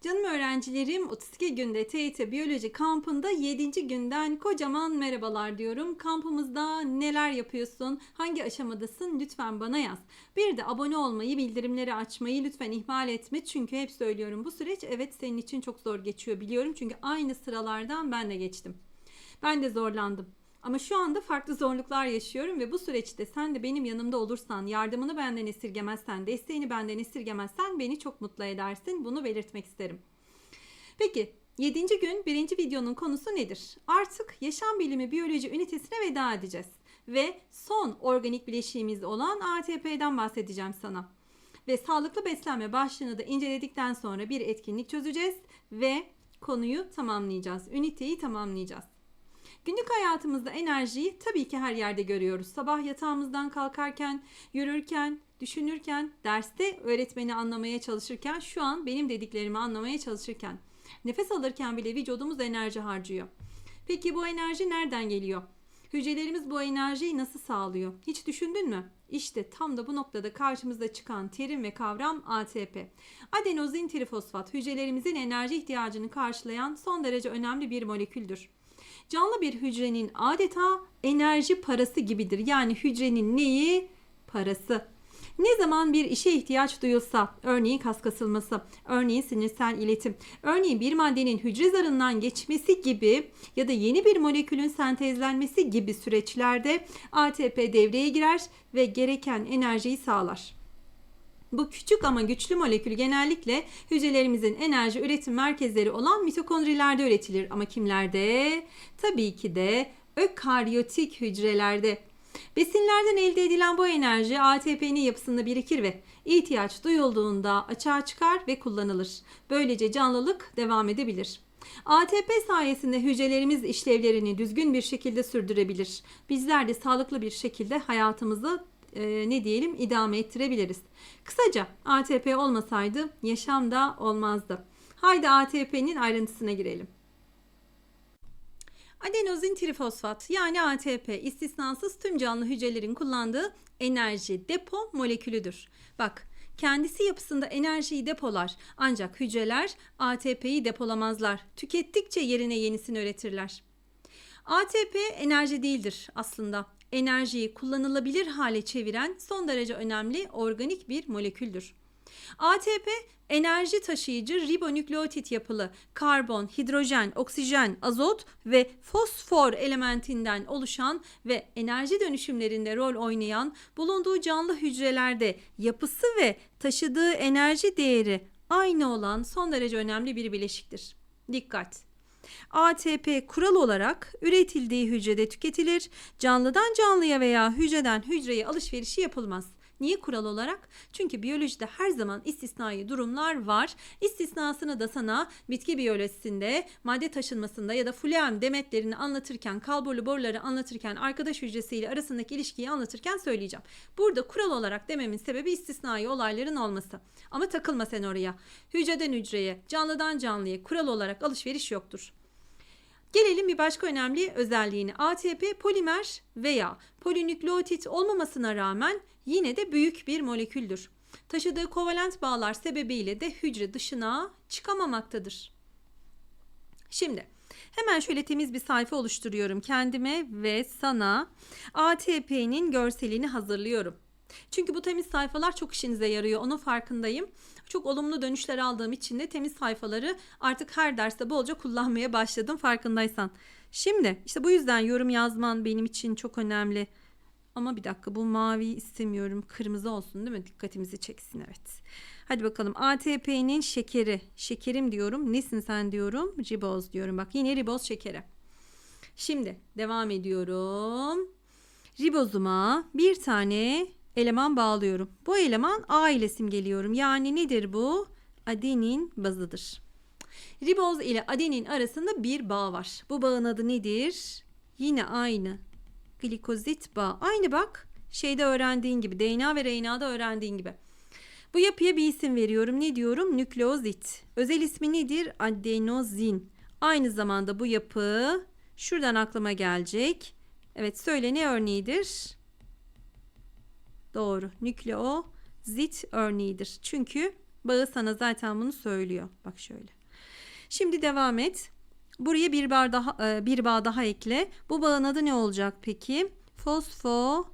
Canım öğrencilerim 32 günde TYT Biyoloji kampında 7. günden kocaman merhabalar diyorum. Kampımızda neler yapıyorsun? Hangi aşamadasın? Lütfen bana yaz. Bir de abone olmayı, bildirimleri açmayı lütfen ihmal etme. Çünkü hep söylüyorum bu süreç evet senin için çok zor geçiyor biliyorum. Çünkü aynı sıralardan ben de geçtim. Ben de zorlandım. Ama şu anda farklı zorluklar yaşıyorum ve bu süreçte sen de benim yanımda olursan, yardımını benden esirgemezsen, desteğini benden esirgemezsen beni çok mutlu edersin. Bunu belirtmek isterim. Peki 7. gün 1. videonun konusu nedir? Artık yaşam bilimi biyoloji ünitesine veda edeceğiz. Ve son organik bileşiğimiz olan ATP'den bahsedeceğim sana. Ve sağlıklı beslenme başlığını da inceledikten sonra bir etkinlik çözeceğiz ve konuyu tamamlayacağız. Üniteyi tamamlayacağız. Günlük hayatımızda enerjiyi tabii ki her yerde görüyoruz. Sabah yatağımızdan kalkarken, yürürken, düşünürken, derste öğretmeni anlamaya çalışırken, şu an benim dediklerimi anlamaya çalışırken, nefes alırken bile vücudumuz enerji harcıyor. Peki bu enerji nereden geliyor? Hücrelerimiz bu enerjiyi nasıl sağlıyor? Hiç düşündün mü? İşte tam da bu noktada karşımıza çıkan terim ve kavram ATP. Adenozin trifosfat hücrelerimizin enerji ihtiyacını karşılayan son derece önemli bir moleküldür. Canlı bir hücrenin adeta enerji parası gibidir. Yani hücrenin neyi? Parası. Ne zaman bir işe ihtiyaç duyulsa, örneğin kas kasılması, örneğin sinirsel iletim, örneğin bir maddenin hücre zarından geçmesi gibi ya da yeni bir molekülün sentezlenmesi gibi süreçlerde ATP devreye girer ve gereken enerjiyi sağlar. Bu küçük ama güçlü molekül genellikle hücrelerimizin enerji üretim merkezleri olan mitokondrilerde üretilir. Ama kimlerde? Tabii ki de ökaryotik hücrelerde. Besinlerden elde edilen bu enerji ATP'nin yapısında birikir ve ihtiyaç duyulduğunda açığa çıkar ve kullanılır. Böylece canlılık devam edebilir. ATP sayesinde hücrelerimiz işlevlerini düzgün bir şekilde sürdürebilir. Bizler de sağlıklı bir şekilde hayatımızı e, ne diyelim idame ettirebiliriz. Kısaca ATP olmasaydı yaşam da olmazdı. Haydi ATP'nin ayrıntısına girelim. Adenozin trifosfat yani ATP istisnasız tüm canlı hücrelerin kullandığı enerji depo molekülüdür. Bak kendisi yapısında enerjiyi depolar ancak hücreler ATP'yi depolamazlar. Tükettikçe yerine yenisini üretirler. ATP enerji değildir aslında. Enerjiyi kullanılabilir hale çeviren son derece önemli organik bir moleküldür. ATP enerji taşıyıcı ribonükleotit yapılı karbon, hidrojen, oksijen, azot ve fosfor elementinden oluşan ve enerji dönüşümlerinde rol oynayan bulunduğu canlı hücrelerde yapısı ve taşıdığı enerji değeri aynı olan son derece önemli bir bileşiktir. Dikkat! ATP kural olarak üretildiği hücrede tüketilir. Canlıdan canlıya veya hücreden hücreye alışverişi yapılmaz. Niye kural olarak? Çünkü biyolojide her zaman istisnai durumlar var. İstisnasını da sana bitki biyolojisinde, madde taşınmasında ya da fluem demetlerini anlatırken, kalburlu boruları anlatırken, arkadaş hücresiyle arasındaki ilişkiyi anlatırken söyleyeceğim. Burada kural olarak dememin sebebi istisnai olayların olması. Ama takılma sen oraya. Hücreden hücreye, canlıdan canlıya kural olarak alışveriş yoktur. Gelelim bir başka önemli özelliğine. ATP polimer veya polinükleotit olmamasına rağmen yine de büyük bir moleküldür. Taşıdığı kovalent bağlar sebebiyle de hücre dışına çıkamamaktadır. Şimdi hemen şöyle temiz bir sayfa oluşturuyorum kendime ve sana ATP'nin görselini hazırlıyorum. Çünkü bu temiz sayfalar çok işinize yarıyor. Onun farkındayım. Çok olumlu dönüşler aldığım için de temiz sayfaları artık her derste bolca kullanmaya başladım farkındaysan. Şimdi işte bu yüzden yorum yazman benim için çok önemli. Ama bir dakika bu mavi istemiyorum. Kırmızı olsun değil mi? Dikkatimizi çeksin evet. Hadi bakalım ATP'nin şekeri. Şekerim diyorum. Nesin sen diyorum? Riboz diyorum. Bak yine riboz şekeri. Şimdi devam ediyorum. Ribozuma bir tane eleman bağlıyorum. Bu eleman A ile simgeliyorum. Yani nedir bu? Adenin bazıdır. Riboz ile adenin arasında bir bağ var. Bu bağın adı nedir? Yine aynı. Glikozit bağı. Aynı bak. Şeyde öğrendiğin gibi. DNA ve RNA'da öğrendiğin gibi. Bu yapıya bir isim veriyorum. Ne diyorum? Nükleozit. Özel ismi nedir? Adenozin. Aynı zamanda bu yapı şuradan aklıma gelecek. Evet söyle ne örneğidir? Doğru. Nükleozit örneğidir. Çünkü Bağı sana zaten bunu söylüyor. Bak şöyle. Şimdi devam et. Buraya bir bağ daha e, bir bağ daha ekle. Bu bağın adı ne olacak peki? Fosfo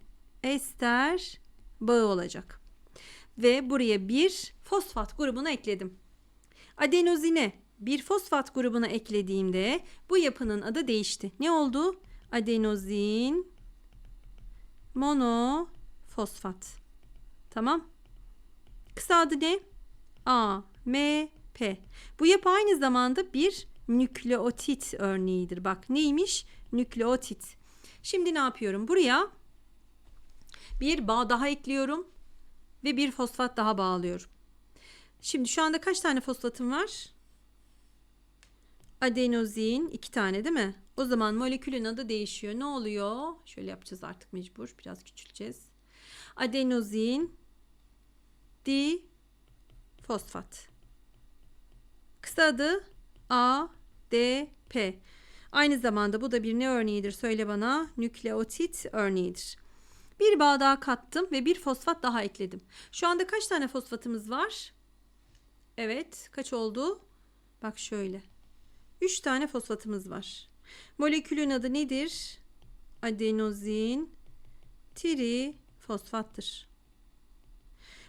ester bağı olacak. Ve buraya bir fosfat grubunu ekledim. Adenozine bir fosfat grubuna eklediğimde bu yapının adı değişti. Ne oldu? Adenozin monofosfat. Tamam. Kısa adı ne? A, M, P. Bu yapı aynı zamanda bir nükleotit örneğidir. Bak neymiş? Nükleotit. Şimdi ne yapıyorum? Buraya bir bağ daha ekliyorum ve bir fosfat daha bağlıyorum. Şimdi şu anda kaç tane fosfatım var? Adenozin iki tane değil mi? O zaman molekülün adı değişiyor. Ne oluyor? Şöyle yapacağız artık mecbur. Biraz küçüleceğiz. Adenozin di fosfat. Kısa adı A, D, P. Aynı zamanda bu da bir ne örneğidir? Söyle bana. Nükleotit örneğidir. Bir bağ daha kattım ve bir fosfat daha ekledim. Şu anda kaç tane fosfatımız var? Evet, kaç oldu? Bak şöyle. 3 tane fosfatımız var. Molekülün adı nedir? Adenozin trifosfattır.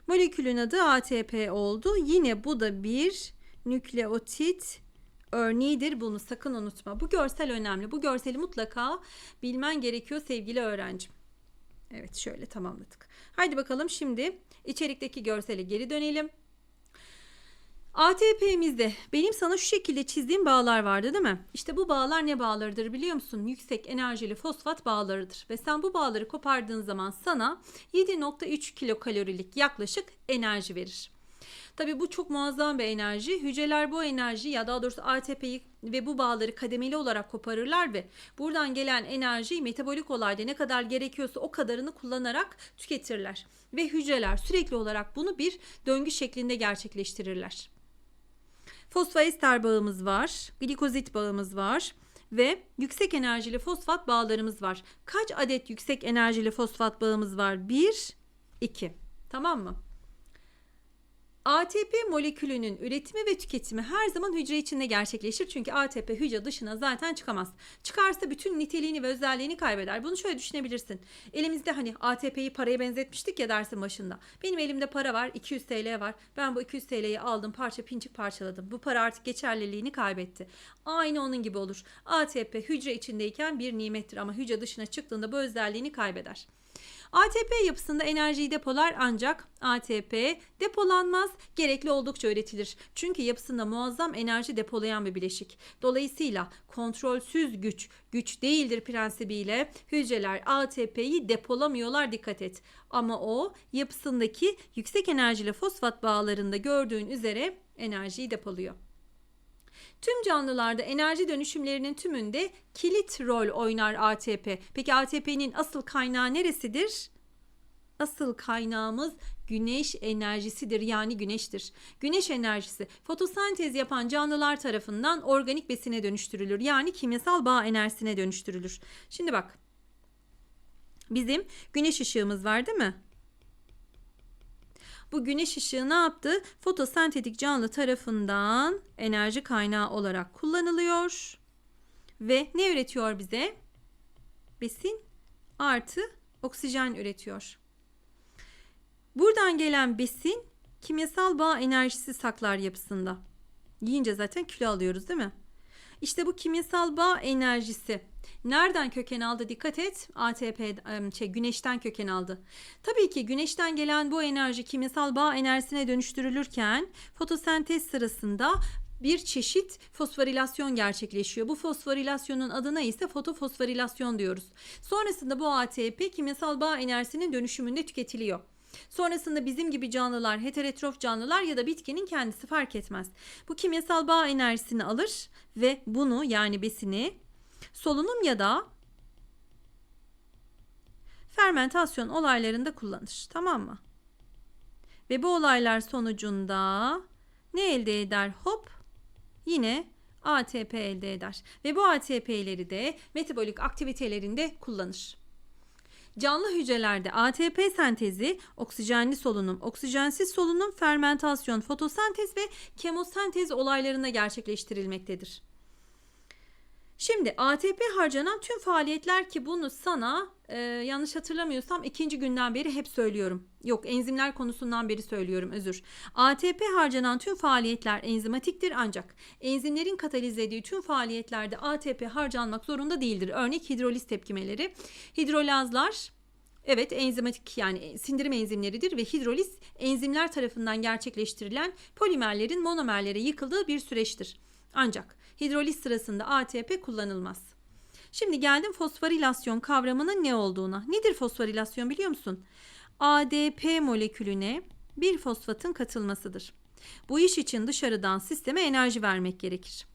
Molekülün adı ATP oldu. Yine bu da bir nükleotit örneğidir. Bunu sakın unutma. Bu görsel önemli. Bu görseli mutlaka bilmen gerekiyor sevgili öğrencim. Evet şöyle tamamladık. Haydi bakalım şimdi içerikteki görsele geri dönelim. ATP'mizde benim sana şu şekilde çizdiğim bağlar vardı değil mi? İşte bu bağlar ne bağlarıdır biliyor musun? Yüksek enerjili fosfat bağlarıdır. Ve sen bu bağları kopardığın zaman sana 7.3 kilokalorilik yaklaşık enerji verir. Tabi bu çok muazzam bir enerji. Hücreler bu enerjiyi ya daha doğrusu ATP'yi ve bu bağları kademeli olarak koparırlar ve buradan gelen enerjiyi metabolik olayda ne kadar gerekiyorsa o kadarını kullanarak tüketirler. Ve hücreler sürekli olarak bunu bir döngü şeklinde gerçekleştirirler. Fosfoester bağımız var, glikozit bağımız var ve yüksek enerjili fosfat bağlarımız var. Kaç adet yüksek enerjili fosfat bağımız var? 1, 2. Tamam mı? ATP molekülünün üretimi ve tüketimi her zaman hücre içinde gerçekleşir. Çünkü ATP hücre dışına zaten çıkamaz. Çıkarsa bütün niteliğini ve özelliğini kaybeder. Bunu şöyle düşünebilirsin. Elimizde hani ATP'yi paraya benzetmiştik ya dersin başında. Benim elimde para var 200 TL var. Ben bu 200 TL'yi aldım parça pinçik parçaladım. Bu para artık geçerliliğini kaybetti. Aynı onun gibi olur. ATP hücre içindeyken bir nimettir ama hücre dışına çıktığında bu özelliğini kaybeder. ATP yapısında enerjiyi depolar ancak ATP depolanmaz, gerekli oldukça üretilir. Çünkü yapısında muazzam enerji depolayan bir bileşik. Dolayısıyla kontrolsüz güç, güç değildir prensibiyle hücreler ATP'yi depolamıyorlar dikkat et. Ama o yapısındaki yüksek enerjili fosfat bağlarında gördüğün üzere enerjiyi depoluyor. Tüm canlılarda enerji dönüşümlerinin tümünde kilit rol oynar ATP. Peki ATP'nin asıl kaynağı neresidir? Asıl kaynağımız güneş enerjisidir yani güneştir. Güneş enerjisi fotosentez yapan canlılar tarafından organik besine dönüştürülür. Yani kimyasal bağ enerjisine dönüştürülür. Şimdi bak. Bizim güneş ışığımız var değil mi? Bu güneş ışığı ne yaptı? Fotosentetik canlı tarafından enerji kaynağı olarak kullanılıyor. Ve ne üretiyor bize? Besin artı oksijen üretiyor. Buradan gelen besin kimyasal bağ enerjisi saklar yapısında. Yiyince zaten kilo alıyoruz değil mi? İşte bu kimyasal bağ enerjisi nereden köken aldı dikkat et ATP şey güneşten köken aldı. Tabii ki güneşten gelen bu enerji kimyasal bağ enerjisine dönüştürülürken fotosentez sırasında bir çeşit fosforilasyon gerçekleşiyor. Bu fosforilasyonun adına ise fotofosforilasyon diyoruz. Sonrasında bu ATP kimyasal bağ enerjisinin dönüşümünde tüketiliyor. Sonrasında bizim gibi canlılar, heterotrof canlılar ya da bitkinin kendisi fark etmez. Bu kimyasal bağ enerjisini alır ve bunu yani besini solunum ya da fermentasyon olaylarında kullanır. Tamam mı? Ve bu olaylar sonucunda ne elde eder? Hop yine ATP elde eder. Ve bu ATP'leri de metabolik aktivitelerinde kullanır. Canlı hücrelerde ATP sentezi, oksijenli solunum, oksijensiz solunum, fermentasyon, fotosentez ve kemosentez olaylarında gerçekleştirilmektedir. Şimdi ATP harcanan tüm faaliyetler ki bunu sana e, yanlış hatırlamıyorsam ikinci günden beri hep söylüyorum. Yok enzimler konusundan beri söylüyorum özür. ATP harcanan tüm faaliyetler enzimatiktir ancak enzimlerin katalize ettiği tüm faaliyetlerde ATP harcanmak zorunda değildir. Örnek hidroliz tepkimeleri. Hidrolazlar Evet enzimatik yani sindirim enzimleridir ve hidroliz enzimler tarafından gerçekleştirilen polimerlerin monomerlere yıkıldığı bir süreçtir. Ancak hidroliz sırasında ATP kullanılmaz. Şimdi geldim fosforilasyon kavramının ne olduğuna. Nedir fosforilasyon biliyor musun? ADP molekülüne bir fosfatın katılmasıdır. Bu iş için dışarıdan sisteme enerji vermek gerekir.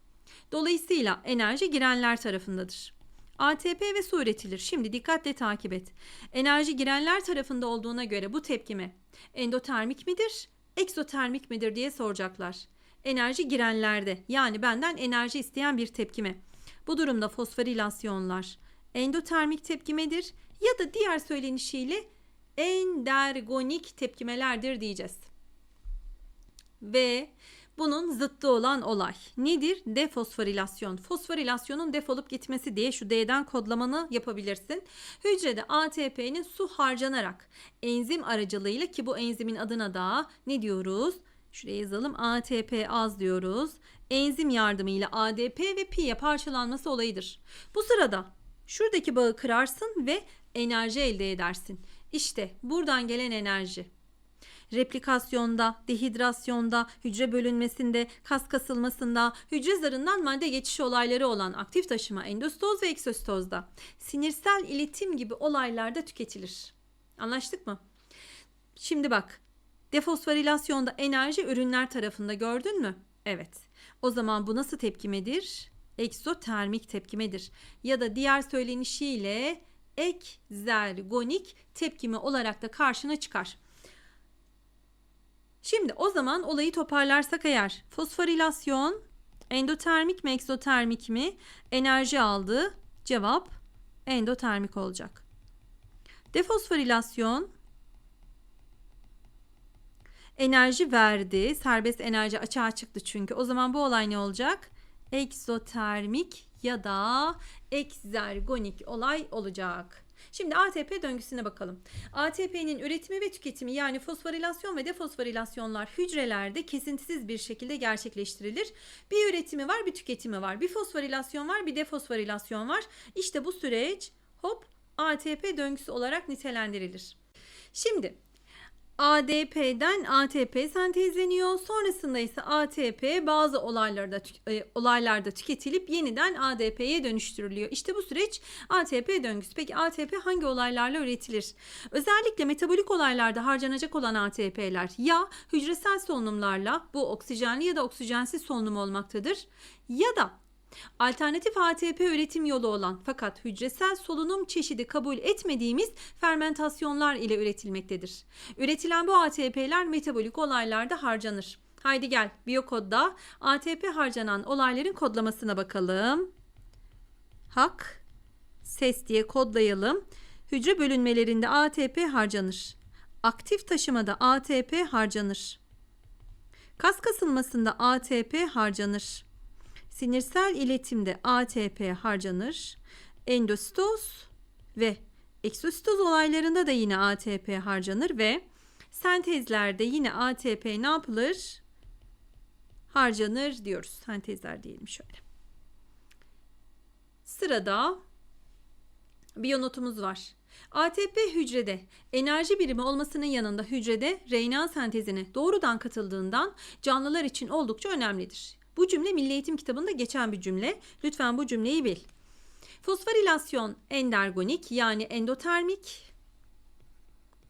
Dolayısıyla enerji girenler tarafındadır. ATP ve su üretilir. Şimdi dikkatle takip et. Enerji girenler tarafında olduğuna göre bu tepkime endotermik midir, eksotermik midir diye soracaklar. Enerji girenlerde yani benden enerji isteyen bir tepkime. Bu durumda fosforilasyonlar endotermik tepkimedir ya da diğer söylenişiyle endergonik tepkimelerdir diyeceğiz. Ve bunun zıttı olan olay nedir? Defosforilasyon. Fosforilasyonun defolup gitmesi diye şu D'den kodlamanı yapabilirsin. Hücrede ATP'nin su harcanarak enzim aracılığıyla ki bu enzimin adına da ne diyoruz? Şuraya yazalım ATP az diyoruz. Enzim yardımıyla ADP ve Pi'ye parçalanması olayıdır. Bu sırada şuradaki bağı kırarsın ve enerji elde edersin. İşte buradan gelen enerji replikasyonda, dehidrasyonda, hücre bölünmesinde, kas kasılmasında, hücre zarından madde geçişi olayları olan aktif taşıma endostoz ve eksostozda, sinirsel iletim gibi olaylarda tüketilir. Anlaştık mı? Şimdi bak, defosforilasyonda enerji ürünler tarafında gördün mü? Evet. O zaman bu nasıl tepkimedir? Eksotermik tepkimedir. Ya da diğer söylenişiyle ekzergonik tepkime olarak da karşına çıkar. Şimdi o zaman olayı toparlarsak eğer fosforilasyon endotermik mi egzotermik mi enerji aldı cevap endotermik olacak. Defosforilasyon enerji verdi. Serbest enerji açığa çıktı çünkü. O zaman bu olay ne olacak? Egzotermik ya da ekzergonik olay olacak. Şimdi ATP döngüsüne bakalım. ATP'nin üretimi ve tüketimi yani fosforilasyon ve defosforilasyonlar hücrelerde kesintisiz bir şekilde gerçekleştirilir. Bir üretimi var, bir tüketimi var. Bir fosforilasyon var, bir defosforilasyon var. İşte bu süreç hop ATP döngüsü olarak nitelendirilir. Şimdi ADP'den ATP sentezleniyor. Sonrasında ise ATP bazı olaylarda e, olaylarda tüketilip yeniden ADP'ye dönüştürülüyor. İşte bu süreç ATP döngüsü. Peki ATP hangi olaylarla üretilir? Özellikle metabolik olaylarda harcanacak olan ATP'ler ya hücresel solunumlarla bu oksijenli ya da oksijensiz solunum olmaktadır ya da Alternatif ATP üretim yolu olan fakat hücresel solunum çeşidi kabul etmediğimiz fermentasyonlar ile üretilmektedir. Üretilen bu ATP'ler metabolik olaylarda harcanır. Haydi gel biyokodda ATP harcanan olayların kodlamasına bakalım. Hak, ses diye kodlayalım. Hücre bölünmelerinde ATP harcanır. Aktif taşımada ATP harcanır. Kas kasılmasında ATP harcanır. Sinirsel iletimde ATP harcanır. Endostoz ve eksositoz olaylarında da yine ATP harcanır ve sentezlerde yine ATP ne yapılır? Harcanır diyoruz. Sentezler diyelim şöyle. Sırada biyonotumuz var. ATP hücrede enerji birimi olmasının yanında hücrede RNA sentezine doğrudan katıldığından canlılar için oldukça önemlidir. Bu cümle Milli Eğitim kitabında geçen bir cümle. Lütfen bu cümleyi bil. Fosforilasyon endergonik yani endotermik.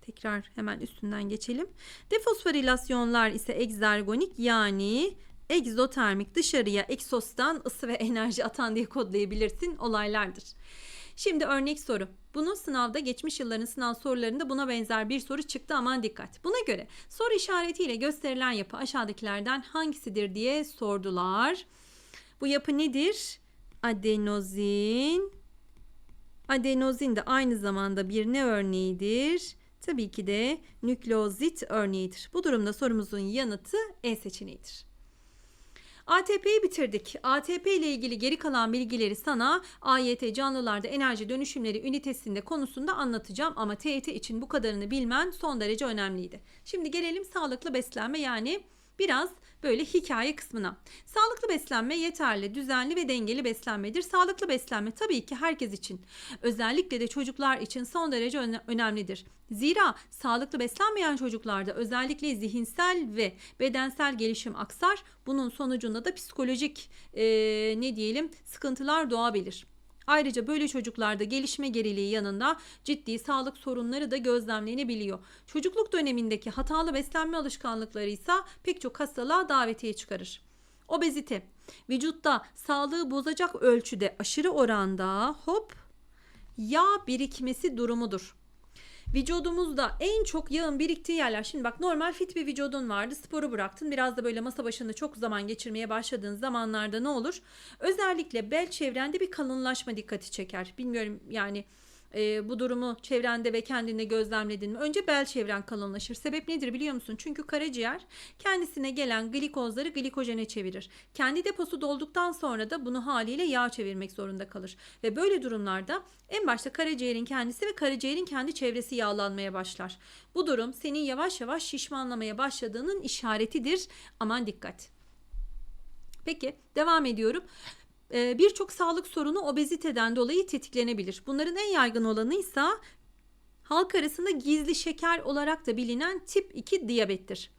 Tekrar hemen üstünden geçelim. Defosforilasyonlar ise egzergonik yani egzotermik dışarıya egzostan ısı ve enerji atan diye kodlayabilirsin olaylardır. Şimdi örnek soru. Bunu sınavda geçmiş yılların sınav sorularında buna benzer bir soru çıktı aman dikkat. Buna göre soru işaretiyle gösterilen yapı aşağıdakilerden hangisidir diye sordular. Bu yapı nedir? Adenozin, Adenozin de aynı zamanda bir ne örneğidir? Tabii ki de nükleozit örneğidir. Bu durumda sorumuzun yanıtı E seçeneğidir. ATP'yi bitirdik. ATP ile ilgili geri kalan bilgileri sana AYT canlılarda enerji dönüşümleri ünitesinde konusunda anlatacağım ama TET için bu kadarını bilmen son derece önemliydi. Şimdi gelelim sağlıklı beslenme yani biraz böyle hikaye kısmına. Sağlıklı beslenme yeterli, düzenli ve dengeli beslenmedir. Sağlıklı beslenme tabii ki herkes için, özellikle de çocuklar için son derece öne- önemlidir. Zira sağlıklı beslenmeyen çocuklarda özellikle zihinsel ve bedensel gelişim aksar. Bunun sonucunda da psikolojik eee, ne diyelim sıkıntılar doğabilir. Ayrıca böyle çocuklarda gelişme geriliği yanında ciddi sağlık sorunları da gözlemlenebiliyor. Çocukluk dönemindeki hatalı beslenme alışkanlıkları ise pek çok hastalığa davetiye çıkarır. Obezite vücutta sağlığı bozacak ölçüde aşırı oranda hop yağ birikmesi durumudur. Vücudumuzda en çok yağın biriktiği yerler. Şimdi bak normal fit bir vücudun vardı. Sporu bıraktın. Biraz da böyle masa başında çok zaman geçirmeye başladığın zamanlarda ne olur? Özellikle bel çevrende bir kalınlaşma dikkati çeker. Bilmiyorum yani e, bu durumu çevrende ve kendinde gözlemledin mi? Önce bel çevren kalınlaşır. Sebep nedir biliyor musun? Çünkü karaciğer kendisine gelen glikozları glikojene çevirir. Kendi deposu dolduktan sonra da bunu haliyle yağ çevirmek zorunda kalır. Ve böyle durumlarda en başta karaciğerin kendisi ve karaciğerin kendi çevresi yağlanmaya başlar. Bu durum senin yavaş yavaş şişmanlamaya başladığının işaretidir. Aman dikkat. Peki devam ediyorum. Ee, Birçok sağlık sorunu obeziteden dolayı tetiklenebilir. Bunların en yaygın olanı ise halk arasında gizli şeker olarak da bilinen tip 2 diyabettir.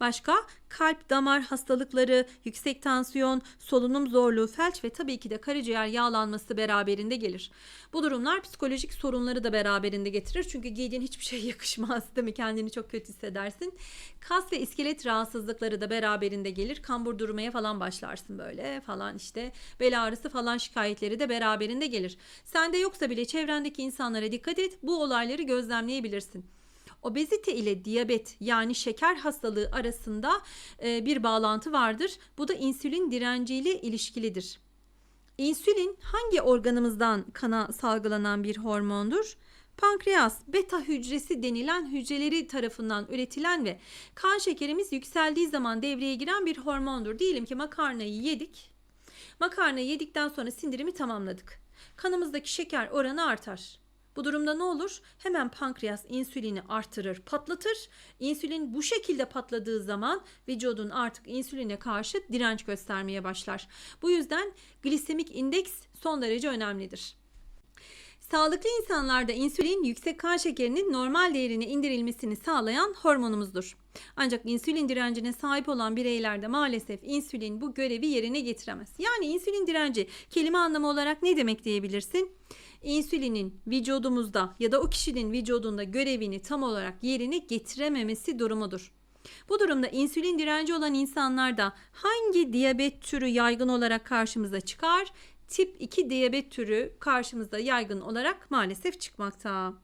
Başka kalp damar hastalıkları, yüksek tansiyon, solunum zorluğu, felç ve tabii ki de karaciğer yağlanması beraberinde gelir. Bu durumlar psikolojik sorunları da beraberinde getirir. Çünkü giydiğin hiçbir şey yakışmaz değil mi? Kendini çok kötü hissedersin. Kas ve iskelet rahatsızlıkları da beraberinde gelir. Kambur durmaya falan başlarsın böyle falan işte. Bel ağrısı falan şikayetleri de beraberinde gelir. Sende yoksa bile çevrendeki insanlara dikkat et. Bu olayları gözlemleyebilirsin. Obezite ile diyabet yani şeker hastalığı arasında e, bir bağlantı vardır. Bu da insülin direnciyle ilişkilidir. İnsülin hangi organımızdan kana salgılanan bir hormondur? Pankreas, beta hücresi denilen hücreleri tarafından üretilen ve kan şekerimiz yükseldiği zaman devreye giren bir hormondur. Diyelim ki makarnayı yedik. Makarnayı yedikten sonra sindirimi tamamladık. Kanımızdaki şeker oranı artar. Bu durumda ne olur? Hemen pankreas insülini artırır, patlatır. İnsülin bu şekilde patladığı zaman vücudun artık insüline karşı direnç göstermeye başlar. Bu yüzden glisemik indeks son derece önemlidir. Sağlıklı insanlarda insülin yüksek kan şekerinin normal değerine indirilmesini sağlayan hormonumuzdur. Ancak insülin direncine sahip olan bireylerde maalesef insülin bu görevi yerine getiremez. Yani insülin direnci kelime anlamı olarak ne demek diyebilirsin? insülinin vücudumuzda ya da o kişinin vücudunda görevini tam olarak yerine getirememesi durumudur. Bu durumda insülin direnci olan insanlarda hangi diyabet türü yaygın olarak karşımıza çıkar? Tip 2 diyabet türü karşımıza yaygın olarak maalesef çıkmakta.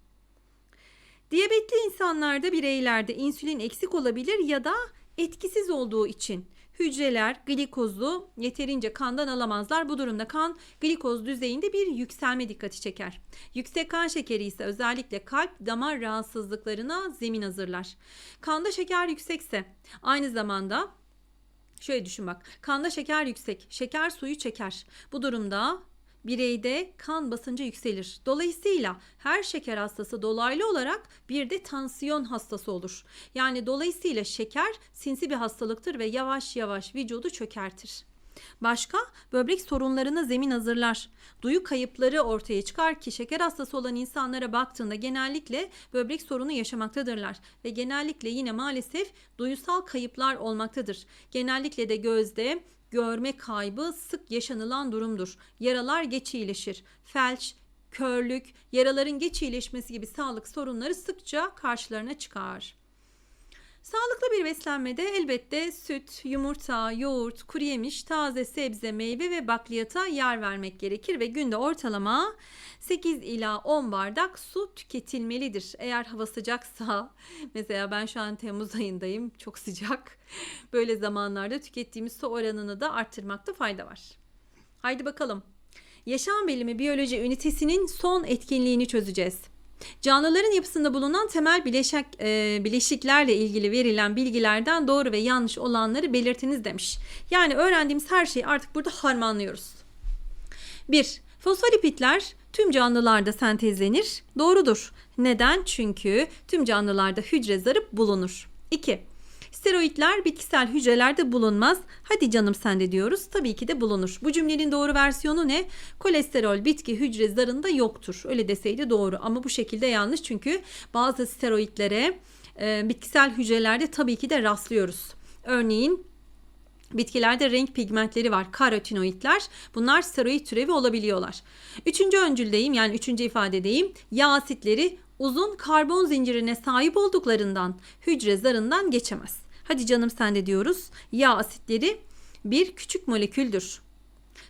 Diyabetli insanlarda bireylerde insülin eksik olabilir ya da etkisiz olduğu için hücreler glikozu yeterince kandan alamazlar. Bu durumda kan glikoz düzeyinde bir yükselme dikkati çeker. Yüksek kan şekeri ise özellikle kalp damar rahatsızlıklarına zemin hazırlar. Kanda şeker yüksekse aynı zamanda şöyle düşün bak. Kanda şeker yüksek. Şeker suyu çeker. Bu durumda bireyde kan basıncı yükselir. Dolayısıyla her şeker hastası dolaylı olarak bir de tansiyon hastası olur. Yani dolayısıyla şeker sinsi bir hastalıktır ve yavaş yavaş vücudu çökertir. Başka böbrek sorunlarına zemin hazırlar. Duyu kayıpları ortaya çıkar ki şeker hastası olan insanlara baktığında genellikle böbrek sorunu yaşamaktadırlar ve genellikle yine maalesef duyusal kayıplar olmaktadır. Genellikle de gözde görme kaybı sık yaşanılan durumdur. Yaralar geç iyileşir. Felç, körlük, yaraların geç iyileşmesi gibi sağlık sorunları sıkça karşılarına çıkar. Sağlıklı bir beslenmede elbette süt, yumurta, yoğurt, kuru yemiş, taze sebze, meyve ve bakliyata yer vermek gerekir ve günde ortalama 8 ila 10 bardak su tüketilmelidir. Eğer hava sıcaksa, mesela ben şu an Temmuz ayındayım, çok sıcak. Böyle zamanlarda tükettiğimiz su oranını da arttırmakta fayda var. Haydi bakalım. Yaşam bilimi biyoloji ünitesinin son etkinliğini çözeceğiz. Canlıların yapısında bulunan temel bileşik, e, bileşiklerle ilgili verilen bilgilerden doğru ve yanlış olanları belirtiniz demiş. Yani öğrendiğimiz her şeyi artık burada harmanlıyoruz. 1. Fosfolipitler tüm canlılarda sentezlenir. Doğrudur. Neden? Çünkü tüm canlılarda hücre zarı bulunur. 2. Steroidler bitkisel hücrelerde bulunmaz. Hadi canım sen de diyoruz. Tabii ki de bulunur. Bu cümlenin doğru versiyonu ne? Kolesterol bitki hücre zarında yoktur. Öyle deseydi doğru ama bu şekilde yanlış çünkü bazı steroidlere e, bitkisel hücrelerde tabii ki de rastlıyoruz. Örneğin Bitkilerde renk pigmentleri var. Karotinoidler. Bunlar steroid türevi olabiliyorlar. Üçüncü öncüldeyim yani üçüncü ifadedeyim. Yağ asitleri uzun karbon zincirine sahip olduklarından hücre zarından geçemez. Hadi canım sen de diyoruz. Yağ asitleri bir küçük moleküldür.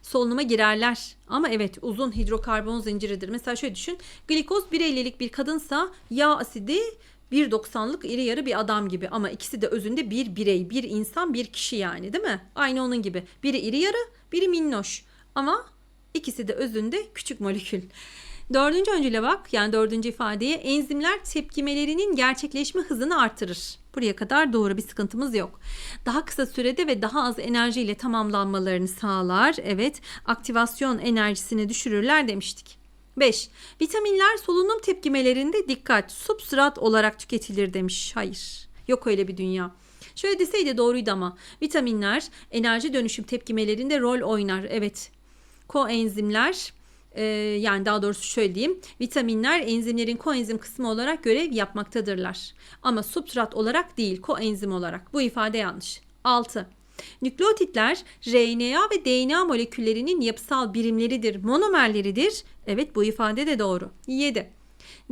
Solunuma girerler. Ama evet uzun hidrokarbon zinciridir. Mesela şöyle düşün. Glikoz 1.50'lik bir kadınsa yağ asidi 1.90'lık iri yarı bir adam gibi ama ikisi de özünde bir birey, bir insan, bir kişi yani değil mi? Aynı onun gibi. Biri iri yarı, biri minnoş. Ama ikisi de özünde küçük molekül. Dördüncü öncüle bak yani dördüncü ifadeye enzimler tepkimelerinin gerçekleşme hızını artırır. Buraya kadar doğru bir sıkıntımız yok. Daha kısa sürede ve daha az enerjiyle tamamlanmalarını sağlar. Evet aktivasyon enerjisini düşürürler demiştik. 5. Vitaminler solunum tepkimelerinde dikkat, substrat olarak tüketilir demiş. Hayır. Yok öyle bir dünya. Şöyle deseydi doğruydu ama vitaminler enerji dönüşüm tepkimelerinde rol oynar. Evet. Koenzimler e, yani daha doğrusu şöyle diyeyim. Vitaminler enzimlerin koenzim kısmı olarak görev yapmaktadırlar. Ama substrat olarak değil, koenzim olarak. Bu ifade yanlış. 6. Nükleotitler RNA ve DNA moleküllerinin yapısal birimleridir, monomerleridir. Evet bu ifade de doğru. 7.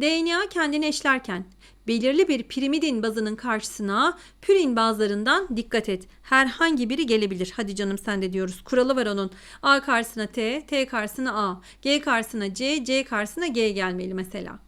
DNA kendini eşlerken belirli bir pirimidin bazının karşısına pürin bazlarından dikkat et. Herhangi biri gelebilir. Hadi canım sen de diyoruz. Kuralı var onun. A karşısına T, T karşısına A, G karşısına C, C karşısına G gelmeli mesela.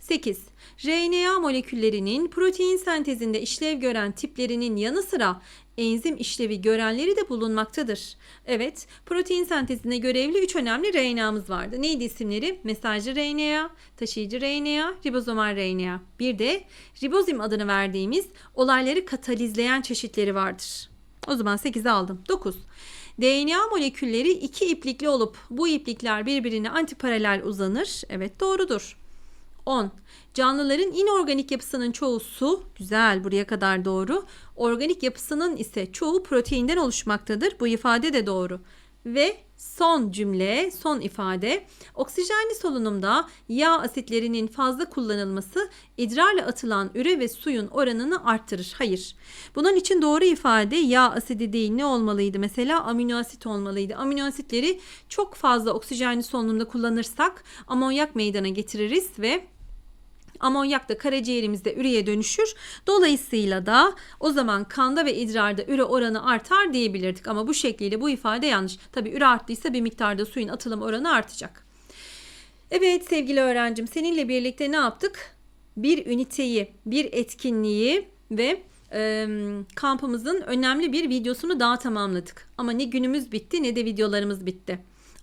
8. RNA moleküllerinin protein sentezinde işlev gören tiplerinin yanı sıra enzim işlevi görenleri de bulunmaktadır. Evet, protein sentezine görevli 3 önemli RNA'mız vardı. Neydi isimleri? Mesajcı RNA, taşıyıcı RNA, ribozomal RNA. Bir de ribozim adını verdiğimiz olayları katalizleyen çeşitleri vardır. O zaman 8'i aldım. 9. DNA molekülleri iki iplikli olup bu iplikler birbirine antiparalel uzanır. Evet doğrudur. 10. Canlıların inorganik yapısının çoğu su. Güzel buraya kadar doğru. Organik yapısının ise çoğu proteinden oluşmaktadır. Bu ifade de doğru. Ve son cümle, son ifade. Oksijenli solunumda yağ asitlerinin fazla kullanılması idrarla atılan üre ve suyun oranını arttırır. Hayır. Bunun için doğru ifade yağ asidi değil ne olmalıydı? Mesela amino asit olmalıydı. Amino asitleri çok fazla oksijenli solunumda kullanırsak amonyak meydana getiririz ve Amonyak da karaciğerimizde üreye dönüşür. Dolayısıyla da o zaman kanda ve idrarda üre oranı artar diyebilirdik. Ama bu şekliyle bu ifade yanlış. Tabi üre arttıysa bir miktarda suyun atılım oranı artacak. Evet sevgili öğrencim seninle birlikte ne yaptık? Bir üniteyi, bir etkinliği ve e, kampımızın önemli bir videosunu daha tamamladık. Ama ne günümüz bitti ne de videolarımız bitti.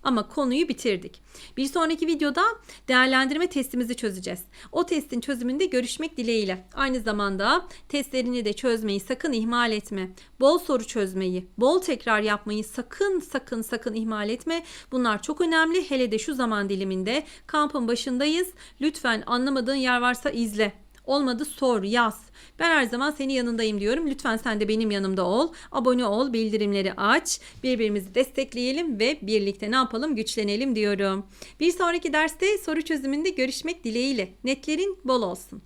Ama konuyu bitirdik. Bir sonraki videoda değerlendirme testimizi çözeceğiz. O testin çözümünde görüşmek dileğiyle. Aynı zamanda testlerini de çözmeyi sakın ihmal etme. Bol soru çözmeyi, bol tekrar yapmayı sakın sakın sakın ihmal etme. Bunlar çok önemli. Hele de şu zaman diliminde kampın başındayız. Lütfen anlamadığın yer varsa izle. Olmadı sor, yaz. Ben her zaman senin yanındayım diyorum. Lütfen sen de benim yanımda ol. Abone ol, bildirimleri aç. Birbirimizi destekleyelim ve birlikte ne yapalım? Güçlenelim diyorum. Bir sonraki derste soru çözümünde görüşmek dileğiyle. Netlerin bol olsun.